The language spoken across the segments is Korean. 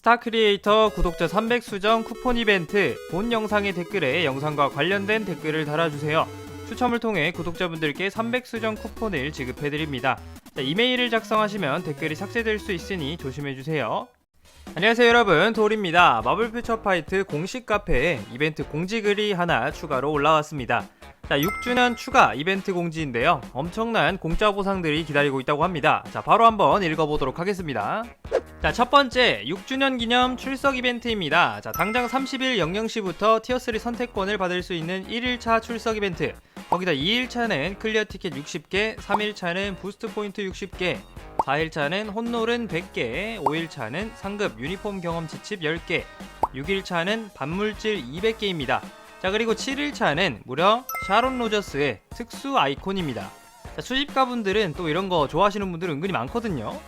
스타 크리에이터 구독자 300 수정 쿠폰 이벤트 본 영상의 댓글에 영상과 관련된 댓글을 달아주세요. 추첨을 통해 구독자분들께 300 수정 쿠폰을 지급해드립니다. 자, 이메일을 작성하시면 댓글이 삭제될 수 있으니 조심해주세요. 안녕하세요 여러분 돌입니다. 마블 퓨처 파이트 공식 카페에 이벤트 공지 글이 하나 추가로 올라왔습니다. 자 6주년 추가 이벤트 공지인데요. 엄청난 공짜 보상들이 기다리고 있다고 합니다. 자 바로 한번 읽어보도록 하겠습니다. 자, 첫 번째 6주년 기념 출석 이벤트입니다. 자, 당장 30일 00시부터 티어3 선택권을 받을 수 있는 1일차 출석 이벤트. 거기다 2일차는 클리어 티켓 60개, 3일차는 부스트 포인트 60개, 4일차는 혼놀은 100개, 5일차는 상급 유니폼 경험치 칩 10개, 6일차는 반물질 200개입니다. 자, 그리고 7일차는 무려 샤론 로저스의 특수 아이콘입니다. 자, 수집가분들은 또 이런 거 좋아하시는 분들 은근히 많거든요.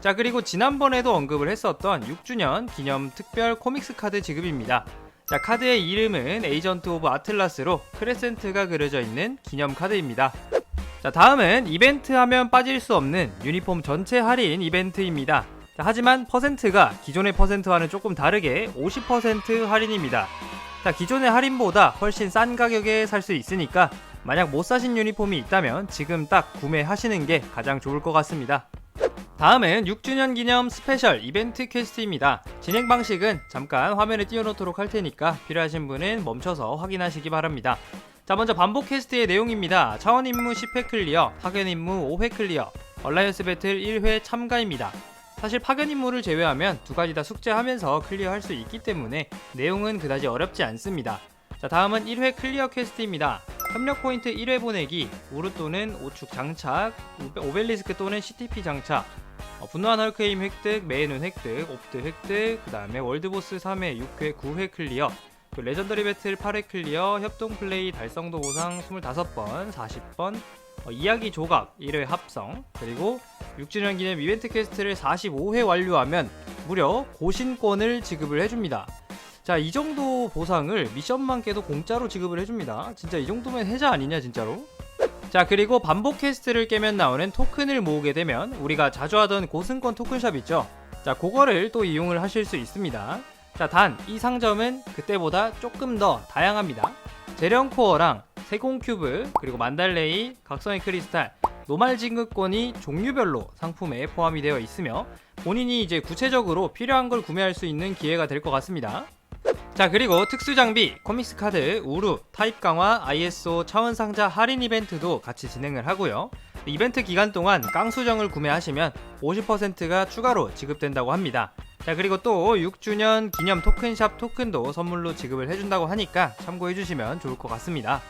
자 그리고 지난번에도 언급을 했었던 6주년 기념 특별 코믹스 카드 지급입니다. 자 카드의 이름은 에이전트 오브 아틀라스로 크레센트가 그려져 있는 기념 카드입니다. 자 다음은 이벤트 하면 빠질 수 없는 유니폼 전체 할인 이벤트입니다. 자, 하지만 퍼센트가 기존의 퍼센트와는 조금 다르게 50% 할인입니다. 자 기존의 할인보다 훨씬 싼 가격에 살 수 있으니까 만약 못 사신 유니폼이 있다면 지금 딱 구매하시는 게 가장 좋을 것 같습니다. 다음은 6주년 기념 스페셜 이벤트 퀘스트입니다. 진행 방식은 잠깐 화면에 띄워놓도록 할 테니까 필요하신 분은 멈춰서 확인하시기 바랍니다. 자 먼저 반복 퀘스트의 내용입니다. 차원 임무 10회 클리어, 파견 임무 5회 클리어, 얼라이언스 배틀 1회 참가입니다. 사실 파견 임무를 제외하면 두 가지 다 숙제하면서 클리어할 수 있기 때문에 내용은 그다지 어렵지 않습니다. 자 다음은 1회 클리어 퀘스트입니다. 협력 포인트 1회 보내기, 우르 또는 오축 장착, 오벨리스크 또는 CTP 장착, 어, 분노한 헐크의 힘 획득, 메인운 획득, 옵드 획득, 그 다음에 월드보스 3회, 6회, 9회 클리어, 그 레전더리 배틀 8회 클리어, 협동 플레이 달성도 보상 25번, 40번, 어, 이야기 조각 1회 합성, 그리고 6주년 기념 이벤트 퀘스트를 45회 완료하면 무려 고신권을 지급을 해줍니다. 자, 이 정도 보상을 미션만 깨도 공짜로 지급을 해줍니다. 진짜 이 정도면 해자 아니냐, 진짜로? 자, 그리고 반복 퀘스트를 깨면 나오는 토큰을 모으게 되면 우리가 자주 하던 고승권 토큰샵 있죠? 자, 그거를 또 이용을 하실 수 있습니다. 자, 단, 이 상점은 그때보다 조금 더 다양합니다. 재련 코어랑 세공 큐브, 그리고 만달레이, 각성의 크리스탈, 노말 진급권이 종류별로 상품에 포함이 되어 있으며 본인이 이제 구체적으로 필요한 걸 구매할 수 있는 기회가 될 것 같습니다. 자 그리고 특수 장비, 코믹스 카드, 우루, 타입 강화, ISO 차원 상자 할인 이벤트도 같이 진행을 하고요. 이벤트 기간 동안 깡수정을 구매하시면 50%가 추가로 지급된다고 합니다. 자 그리고 또 6주년 기념 토큰샵 토큰도 선물로 지급을 해준다고 하니까 참고해주시면 좋을 것 같습니다.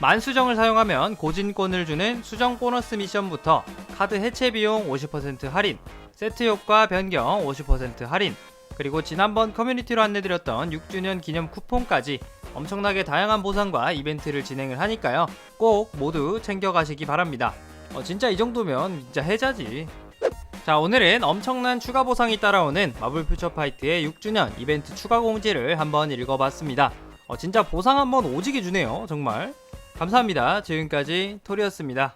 만수정을 사용하면 고진권을 주는 수정 보너스 미션부터 카드 해체 비용 50% 할인, 세트 효과 변경 50% 할인, 그리고 지난번 커뮤니티로 안내드렸던 6주년 기념 쿠폰까지 엄청나게 다양한 보상과 이벤트를 진행을 하니까요. 꼭 모두 챙겨가시기 바랍니다. 어, 진짜 이 정도면 진짜 해자지. 자, 오늘은 엄청난 추가 보상이 따라오는 마블 퓨처 파이트의 6주년 이벤트 추가 공지를 한번 읽어봤습니다. 어, 진짜 보상 한번 오지게 주네요. 정말. 감사합니다. 지금까지 토리였습니다.